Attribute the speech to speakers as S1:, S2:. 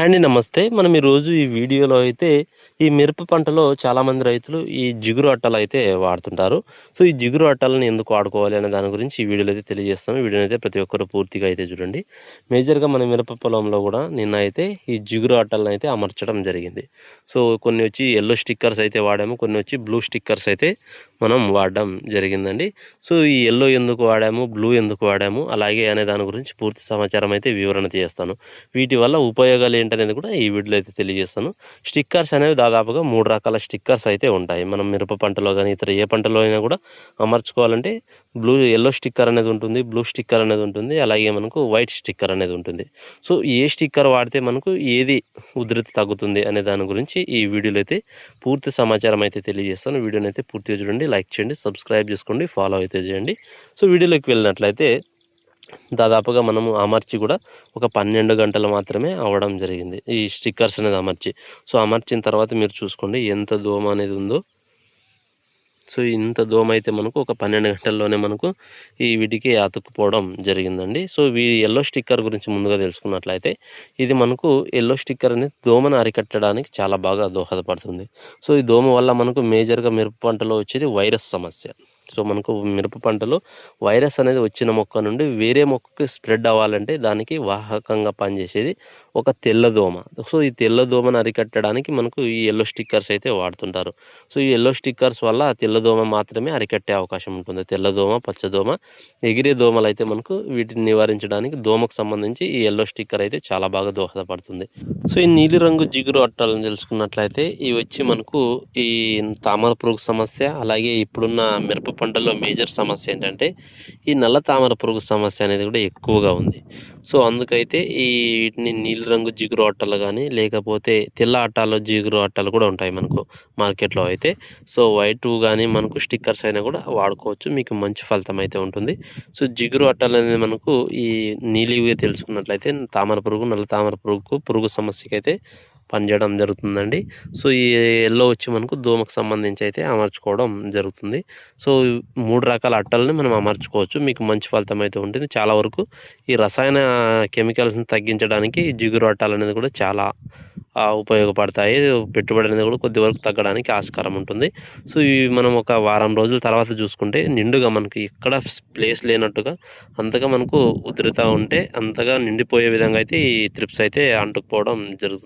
S1: అండి నమస్తే. మనం ఈరోజు ఈ వీడియోలో అయితే ఈ మిరప పంటలో చాలామంది రైతులు ఈ జిగురు అట్టలు అయితే వాడుతుంటారు. సో ఈ జిగురు అట్టలను ఎందుకు వాడుకోవాలి అనే దాని గురించి ఈ వీడియోలో అయితే తెలియజేస్తాను. వీడియోని అయితే ప్రతి ఒక్కరు పూర్తిగా అయితే చూడండి. మేజర్గా మన మిరప పొలంలో కూడా నిన్న అయితే ఈ జిగురు అట్టలను అయితే అమర్చడం జరిగింది. సో కొన్ని వచ్చి ఎల్లో స్టిక్కర్స్ అయితే వాడాము కొన్ని వచ్చి బ్లూ స్టిక్కర్స్ అయితే మనం వాడడం జరిగిందండి. సో ఈ ఎల్లో ఎందుకు వాడాము బ్లూ ఎందుకు వాడాము అలాగే అనే దాని గురించి పూర్తి సమాచారం అయితే వివరణ చేస్తాను. వీటి వల్ల ఉపయోగాలు ఏంటనేది కూడా ఈ వీడియోలో అయితే తెలియజేస్తాను. స్టిక్కర్స్ అనేవి దాదాపుగా మూడు రకాల స్టిక్కర్స్ అయితే ఉంటాయి. మనం మిరప పంటలో కానీ ఇతర ఏ పంటలో అయినా కూడా అమర్చుకోవాలంటే బ్లూ ఎల్లో స్టిక్కర్ అనేది ఉంటుంది బ్లూ స్టిక్కర్ అనేది ఉంటుంది అలాగే మనకు వైట్ స్టిక్కర్ అనేది ఉంటుంది. సో ఏ స్టిక్కర్ వాడితే మనకు ఏది ఉధృతి తగ్గుతుంది అనే దాని గురించి ఈ వీడియోలో అయితే పూర్తి సమాచారం అయితే తెలియజేస్తాను. వీడియోని అయితే పూర్తిగా చూడండి లైక్ చేయండి సబ్స్క్రైబ్ చేసుకోండి ఫాలో అయితే చేయండి. సో వీడియోలోకి వెళ్ళినట్లయితే దాదాపుగా మనము అమర్చి కూడా ఒక పన్నెండు గంటలు మాత్రమే అవ్వడం జరిగింది. ఈ స్టిక్కర్స్ అనేది అమర్చి. సో అమర్చిన తర్వాత మీరు చూసుకోండి ఎంత దోమ అనేది ఉందో. సో ఇంత దోమ అయితే మనకు ఒక పన్నెండు గంటల్లోనే మనకు ఈ వీటికి అతుక్కుపోవడం జరిగిందండి. సో ఈ ఎల్లో స్టిక్కర్ గురించి ముందుగా తెలుసుకున్నట్లయితే ఇది మనకు ఎల్లో స్టిక్కర్ అనేది దోమను అరికట్టడానికి చాలా బాగా దోహదపడుతుంది. సో ఈ దోమ వల్ల మనకు మేజర్గా మిరప పంటలో వచ్చేది వైరస్ సమస్య. సో మనకు మిరప పంటలో వైరస్ అనేది వచ్చిన మొక్క నుండి వేరే మొక్కకి స్ప్రెడ్ అవ్వాలంటే దానికి వాహకంగా పనిచేసేది ఒక తెల్లదోమ సో ఈ తెల్లదోమను అరికట్టడానికి మనకు ఈ ఎల్లో స్టిక్కర్స్ అయితే వాడుతుంటారు. సో ఈ ఎల్లో స్టిక్కర్స్ వల్ల ఆ తెల్లదోమ మాత్రమే అరికట్టే అవకాశం ఉంటుంది. తెల్లదోమ పచ్చదోమ ఎగిరే దోమలు అయితే మనకు వీటిని నివారించడానికి దోమకు సంబంధించి ఈ ఎల్లో స్టిక్కర్ అయితే చాలా బాగా దోహదపడుతుంది. సో ఈ నీలిరంగు జిగురు అట్టాలను తెలుసుకున్నట్లయితే ఇవి వచ్చి మనకు ఈ తామర పురుగు సమస్య అలాగే ఇప్పుడున్న మిరప పంటల్లో మేజర్ సమస్య ఏంటంటే ఈ నల్ల తామర పురుగు సమస్య అనేది కూడా ఎక్కువగా ఉంది. సో అందుకైతే ఈ వీటిని నీలిరంగు జిగురు అట్టలు కానీ లేకపోతే తెల్ల అట్టాలు జిగురు అట్టలు కూడా ఉంటాయి మనకు మార్కెట్లో అయితే. సో వైట్ కానీ మనకు స్టిక్కర్స్ అయినా కూడా వాడుకోవచ్చు. మీకు మంచి ఫలితం అయితే ఉంటుంది. సో జిగురు అట్టలు అనేది మనకు ఈ నీలివి తెలుసుకున్నట్లయితే తామర పురుగు నల్ల తామర పురుగుకు పురుగు సమస్యకైతే అయితే పనిచేయడం జరుగుతుందండి. సో ఈ ఎల్లో వచ్చి మనకు దోమకు సంబంధించి అయితే అమర్చుకోవడం జరుగుతుంది. సో మూడు రకాల అట్టలని మనం అమర్చుకోవచ్చు. మీకు మంచి ఫలితం అయితే ఉంటుంది. చాలా వరకు ఈ రసాయన కెమికల్స్ని తగ్గించడానికి జిగురు అట్టాలు అనేది కూడా చాలా ఉపయోగపడతాయి. పెట్టుబడి అనేది కూడా కొద్ది వరకు తగ్గడానికి ఆస్కారం ఉంటుంది. సో ఇవి మనం ఒక వారం రోజుల తర్వాత చూసుకుంటే నిండుగా మనకి ఎక్కడ ప్లేస్ లేనట్టుగా అంతగా మనకు ఉధృత ఉంటే అంతగా నిండిపోయే విధంగా అయితే ఈ త్రిప్స్ అయితే అంటుకుపోవడం జరుగుతుంది.